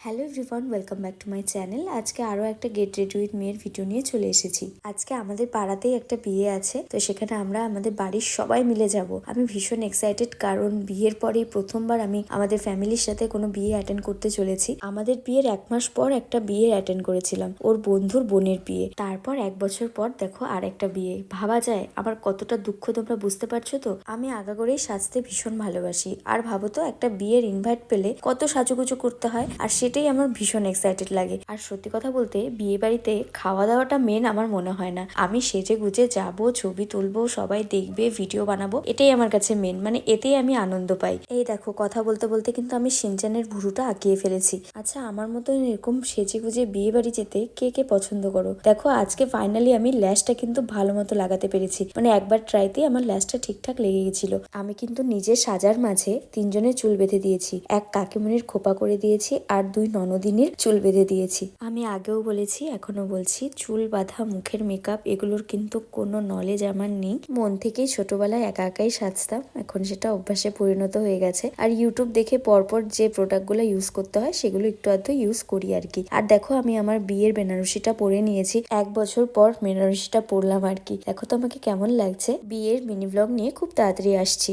Hello everyone welcome back to my channel আজকে আরও একটা গেট রেডি উইথ মেয়ের ভিডিও নিয়ে চলে এসেছি। আজকে আমাদের পাড়াতেই একটা বিয়ে আছে, তো সেখানে আমরা আমাদের বাড়ির সবাই মিলে যাব। আমি ভীষণ এক্সাইটেড কারণ বিয়ের পরেই প্রথমবার আমি আমাদের ফ্যামিলির সাথে কোনো বিয়ে অ্যাটেন্ড করতে চলেছি। আমাদের বিয়ের এক মাস পর একটা বিয়ে অ্যাটেন্ড করেছিলাম, ওর বন্ধুর বোনের বিয়ে। তারপর এক বছর পর দেখো আর একটা বিয়ে। ভাবা যায়, আমার কতটা দুঃখ তোমরা বুঝতে পারছ তো? আমি আগাগোড়েই সাজতে ভীষণ ভালোবাসি। আর ভাবো তো, একটা বিয়ের ইনভাইট পেলে কত সাজুগুজু করতে হয়, আর সেটাই আমার ভীষণ এক্সাইটেড লাগে। আর সত্যি কথা বলতে বিয়ে বাড়িতে খাওয়া দাওয়াটা মেন আমার মনে হয় না। আমি সেজে গুজে যাব, ছবি তুলবো, সবাই দেখবে ভিডিও বানাবো, এটাই আমার কাছে মেন মানে এতেই আমি আনন্দ পাই। এই দেখো, কথা বলতে বলতে কিন্তু আমি সিনচানের ভুরুটা আঁকিয়ে ফেলেছি। আচ্ছা আমার মতো এরকম সেজে গুজে বিয়ে বাড়ি যেতে কে কে পছন্দ করো? দেখো, আজকে ফাইনালি আমি ল্যাশটা কিন্তু ভালো মতো লাগাতে পেরেছি। মানে একবার ট্রাইতে আমার ল্যাশটা ঠিকঠাক লেগে গেছিল। আমি কিন্তু নিজের সাজার মাঝে তিনজনের চুল বেঁধে দিয়েছি। এক কাকিমণির খোপা করে দিয়েছি আর দুই ননদিনের চুল বেঁধে দিয়েছি। আমি আগেও বলেছি এখনও বলছি, চুল বাঁধা, মুখের মেকআপ এগুলোর কিন্তু কোনো নলেজ আমার নেই। মন থেকেই ছোটবেলায় একা একাই সাজতাম, এখন সেটা অভ্যাসে পরিণত হয়ে গেছে। আর ইউটিউব দেখে পরপর যে প্রোডাক্টগুলো ইউজ করতে হয়, সেগুলো একটু আধটু ইউজ করি আর কি। আর দেখো, আমি আমার বিয়ের বেনারসিটা পরে নিয়েছি। এক বছর পর বেনারসিটা পরলাম আর কি। দেখো তো আমাকে কেমন লাগছে। বিয়ের মিনি ব্লগ নিয়ে খুব তাড়াতাড়ি আসছি।